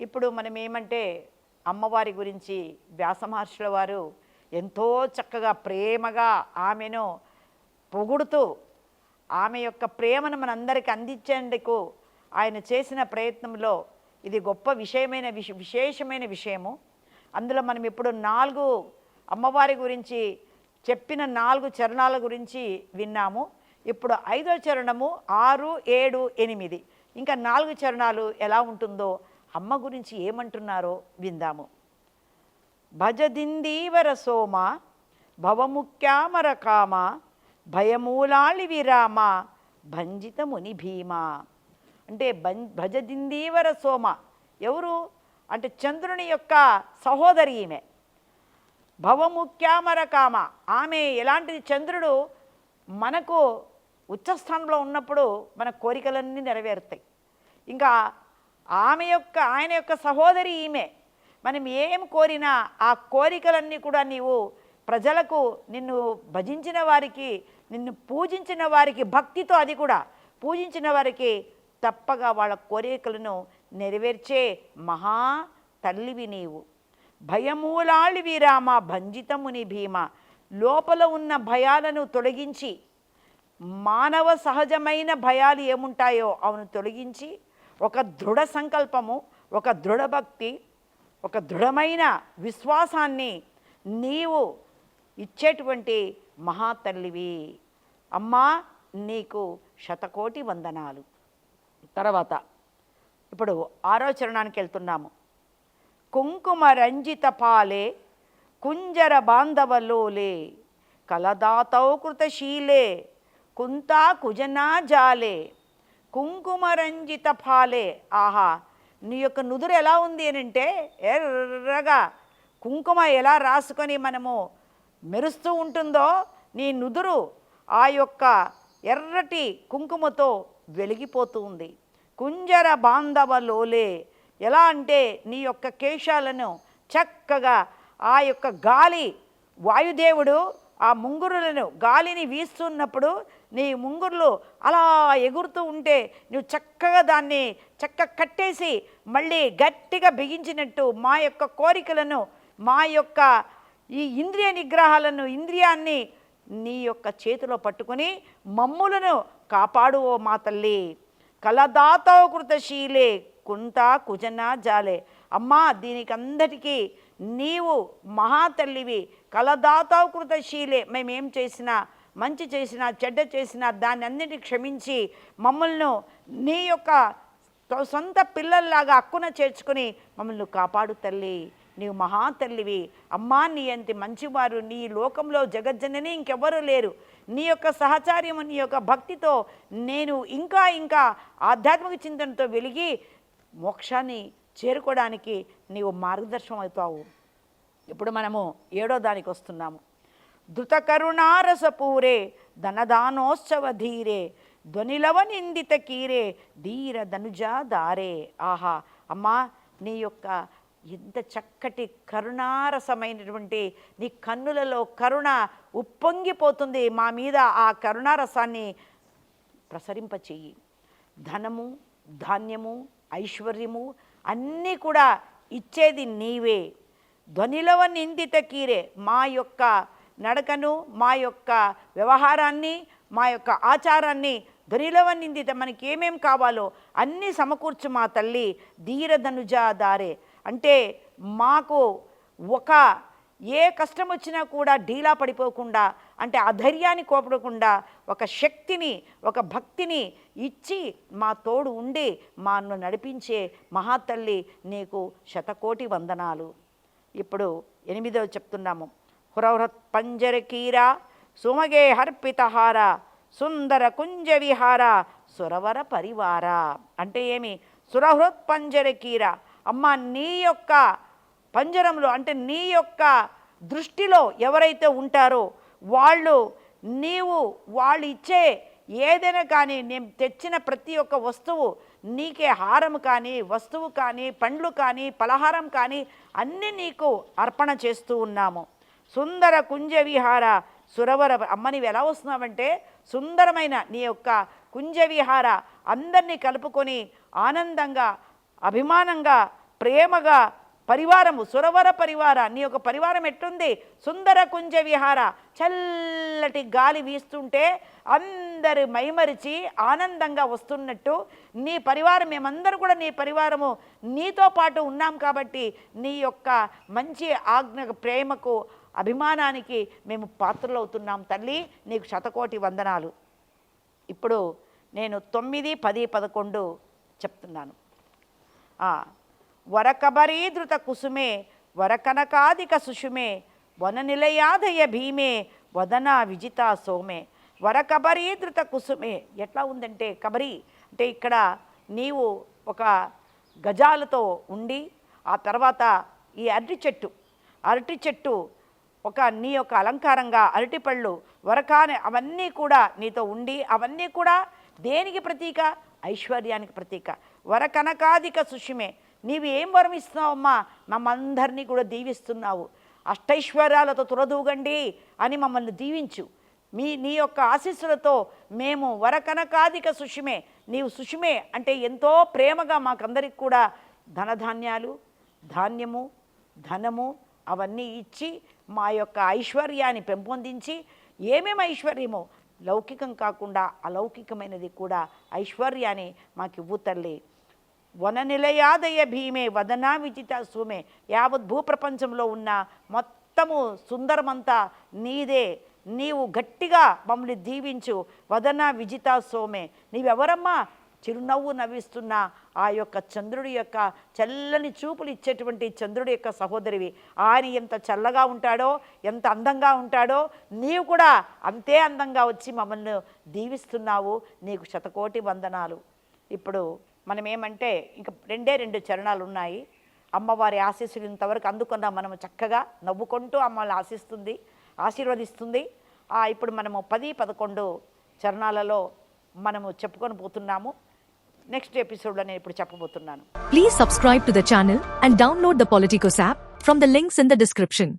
ఇప్పుడు మనం ఏమంటే అమ్మవారి గురించి వ్యాసమహర్షుల వారు ఎంతో చక్కగా ప్రేమగా ఆమెను పొగుడుతూ ఆమె యొక్క ప్రేమను మనందరికీ అందించేందుకు ఆయన చేసిన ప్రయత్నంలో ఇది గొప్ప విషయమైన విష విశేషమైన విషయము. అందులో మనం ఇప్పుడు నాలుగు అమ్మవారి గురించి చెప్పిన నాలుగు చరణాల గురించి విన్నాము. ఇప్పుడు ఐదో చరణము ఆరు ఏడు ఎనిమిది. ఇంకా నాలుగు చరణాలు ఎలా ఉంటుందో అమ్మ గురించి ఏమంటున్నారో విందాము. భజదిందీవర సోమ భవముఖ్యామర కామ భయమూలాళి విరామ భంజిత ముని భీమ. అంటే భం భజదిందీవర సోమ ఎవరు? అంటే చంద్రుని యొక్క సహోదరి ఈమె. భవముఖ్యామర కామ ఆమె ఎలాంటిది? చంద్రుడు మనకు ఉచ్చస్థానంలో ఉన్నప్పుడు మన కోరికలన్నీ నెరవేరుతాయి. ఇంకా ఆమె యొక్క ఆయన యొక్క సహోదరి ఈమె. మనం ఏం కోరినా ఆ కోరికలన్నీ కూడా నీవు ప్రజలకు నిన్ను భజించిన వారికి నిన్ను పూజించిన వారికి భక్తితో అది కూడా పూజించిన వారికి తప్పగా వాళ్ళ కోరికలను నెరవేర్చే మహా తల్లివి నీవు. భయమూలాళివి రామ భంజితముని భీమ. లోపల ఉన్న భయాలను తొలగించి మానవ సహజమైన భయాలు ఏముంటాయో అవును తొలగించి ఒక దృఢ సంకల్పము ఒక దృఢ భక్తి ఒక దృఢమైన విశ్వాసాన్ని నీవు ఇచ్చేటువంటి మహాతల్లివి. అమ్మా నీకు శతకోటి వందనాలు. తర్వాత ఇప్పుడు ఆరో చరణానికి వెళ్తున్నాము. కుంకుమ రంజిత పాలే కుంజర బాంధవలోలే కలదాతౌ కృతశీలే కుంతా కుజనా జాలే. కుంకుమరంజిత ఫాలే. ఆహా నీ యొక్క నుదురు ఎలా ఉంది అని అంటే ఎర్రగా. కుంకుమ ఎలా రాసుకొని మనము మెరుస్తూ ఉంటుందో నీ నుదురు ఆ యొక్క ఎర్రటి కుంకుమతో వెలిగిపోతూ ఉంది. కుంజర బాంధవలోలే ఎలా అంటే నీ యొక్క కేశాలను చక్కగా ఆ యొక్క గాలి వాయుదేవుడు ఆ ముంగురులను గాలిని వీస్తున్నప్పుడు నీ ముంగుర్లు అలా ఎగురుతూ ఉంటే నువ్వు చక్కగా దాన్ని చక్క కట్టేసి మళ్ళీ గట్టిగా బిగించినట్టు మా యొక్క కోరికలను మా యొక్క ఈ ఇంద్రియ నిగ్రహాలను ఇంద్రియాన్ని నీ యొక్క చేతిలో పట్టుకొని మమ్ములను కాపాడు ఓ మా తల్లి. కలదాతో కృతశీలే కుంత కుజన జాలే. అమ్మా దీనికి అందరికీ నీవు మహాతల్లివి. కలదాతావు మేమేం చేసినా మంచి చేసినా చెడ్డ చేసినా దాన్ని అన్నిటి క్షమించి మమ్మల్ని నీ యొక్క సొంత పిల్లల్లాగా అక్కున చేర్చుకుని మమ్మల్ని కాపాడు తల్లి. నీవు మహాతల్లివి అమ్మా నీ అంత మంచివారు. నీ లోకంలో జగజ్జనని ఇంకెవ్వరూ లేరు. నీ యొక్క సహచార్యము నీ యొక్క భక్తితో నేను ఇంకా ఇంకా ఆధ్యాత్మిక చింతనతో వెలిగి మోక్షాన్ని చేరుకోవడానికి నీవు మార్గదర్శనం అవుతావు. ఇప్పుడు మనము ఏడో దానికి వస్తున్నాము. ధృతకరుణారసపూరే ధనదానోత్సవ ధీరే ధ్వనిలవ నిందిత కీరే ధీర ధనుజా దారే ఆహా అమ్మా నీ యొక్క ఎంత చక్కటి కరుణారసమైనటువంటి నీ కన్నులలో కరుణ ఉప్పొంగిపోతుంది. మా మీద ఆ కరుణారసాన్ని ప్రసరింపచేయి. ధనము ధాన్యము ఐశ్వర్యము అన్నీ కూడా ఇచ్చేది నీవే. ధ్వనిలవ నిందిత కీరే మా యొక్క నడకను మా యొక్క వ్యవహారాన్ని మా యొక్క ఆచారాన్ని ధ్వనిలవ మనకి ఏమేం కావాలో అన్నీ సమకూర్చు మా తల్లి ధీరధనుజా దారే అంటే మాకు ఒక ఏ కష్టం వచ్చినా కూడా ఢీలా పడిపోకుండా అంటే అధైర్యాన్ని కోపడకుండా ఒక శక్తిని ఒక భక్తిని ఇచ్చి మా తోడు ఉండి మాను నడిపించే మహాతల్లి నీకు శతకోటి వందనాలు. ఇప్పుడు ఎనిమిదవ చెప్తున్నాము. హురహృత్ పంజరకీర సుమగే హర్పితహార సుందర కుంజ విహార సురవర పరివార అంటే ఏమి? సురహృత్ పంజరకీర అమ్మ నీ యొక్క పంజరంలో అంటే నీ యొక్క దృష్టిలో ఎవరైతే ఉంటారో వాళ్ళు నీవు వాళ్ళు ఇచ్చే ఏదైనా కానీ నేను తెచ్చిన ప్రతి ఒక్క వస్తువు నీకే హారం కానీ వస్తువు కానీ పండ్లు కానీ పలహారం కానీ అన్నీ నీకు అర్పణ చేస్తూ ఉన్నాము. సుందర కుంజ విహార సురవర అమ్మ నీవు ఎలా వస్తున్నావంటే సుందరమైన నీ యొక్క కుంజ విహార అందరినీ కలుపుకొని ఆనందంగా అభిమానంగా ప్రేమగా పరివారము సురవర పరివార నీ యొక్క పరివారం ఎట్టుంది సుందర కుంజ విహార చల్లటి గాలి వీస్తుంటే అందరు మైమరిచి ఆనందంగా వస్తున్నట్టు నీ పరివారం మేమందరూ కూడా నీ పరివారము నీతో పాటు ఉన్నాం కాబట్టి నీ యొక్క మంచి ఆజ్ఞ ప్రేమకు అభిమానానికి మేము పాత్రలు అవుతున్నాం తల్లి నీకు శతకోటి వందనాలు. ఇప్పుడు నేను తొమ్మిది పది పదకొండు చెప్తున్నాను. వరకబరీధృత కుసుమే వరకనకాదిక సుషుమే వన నిలయాదయ భీమే వదన విజిత సోమే. వరకబరీధృత కుసుమే ఎట్లా ఉందంటే కబరి అంటే ఇక్కడ నీవు ఒక గజాలతో ఉండి ఆ తర్వాత ఈ అరటి చెట్టు అరటి చెట్టు ఒక నీ యొక్క అలంకారంగా అరటిపళ్ళు వరకాని అవన్నీ కూడా నీతో ఉండి అవన్నీ కూడా దేనికి ప్రతీక? ఐశ్వర్యానికి ప్రతీక. వరకనకాదిక సుషిమే. నీవు ఏం వరం ఇస్తున్నావమ్మా? మమ్మందరినీ కూడా దీవిస్తున్నావు. అష్టైశ్వర్యాలతో తురదూగండి అని మమ్మల్ని దీవించు. మీ నీ యొక్క ఆశీస్సులతో మేము వరకనకాదిక సుషిమే. నీవు సుషిమే అంటే ఎంతో ప్రేమగా మాకందరికి కూడా ధనధాన్యాలు ధాన్యము ధనము అవన్నీ ఇచ్చి మా యొక్క ఐశ్వర్యాన్ని పెంపొందించి ఏమేమి ఐశ్వర్యమో లౌకికం కాకుండా అలౌకికమైనది కూడా ఐశ్వర్యాన్ని మాకు ఇవ్వు తల్లి. వన నిలయాదయ భీమే వదనా విజిత సూమే. యావత్ భూప్రపంచంలో ఉన్న మొత్తము సుందరమంతా నీదే. నీవు గట్టిగా మమ్మల్ని దీవించు. వదన విజిత సోమే. నీవెవరమ్మా? చిరునవ్వు నవ్విస్తున్న ఆ యొక్క చంద్రుడి యొక్క చల్లని చూపులు ఇచ్చేటువంటి చంద్రుడి యొక్క సహోదరివి. ఆయన ఎంత చల్లగా ఉంటాడో ఎంత అందంగా ఉంటాడో నీవు కూడా అంతే అందంగా వచ్చి మమ్మల్ని దీవిస్తున్నావు. నీకు శతకోటి వందనాలు. ఇప్పుడు మనం ఏమంటే ఇంక రెండే రెండు చరణాలు ఉన్నాయి. అమ్మవారి ఆశీస్సులు ఇంతవరకు అందుకున్నాం మనం చక్కగా. నవ్వుకుంటూ అమ్మల్ని ఆశిస్తుంది ఆశీర్వదిస్తుంది. ఇప్పుడు మనము పది పదకొండు చరణాలలో మనము చెప్పుకొని పోతున్నాము. నెక్స్ట్ ఎపిసోడ్లో నేను ఇప్పుడు చెప్పబోతున్నాను please subscribe to the channel and download the Politicos app from the links in the description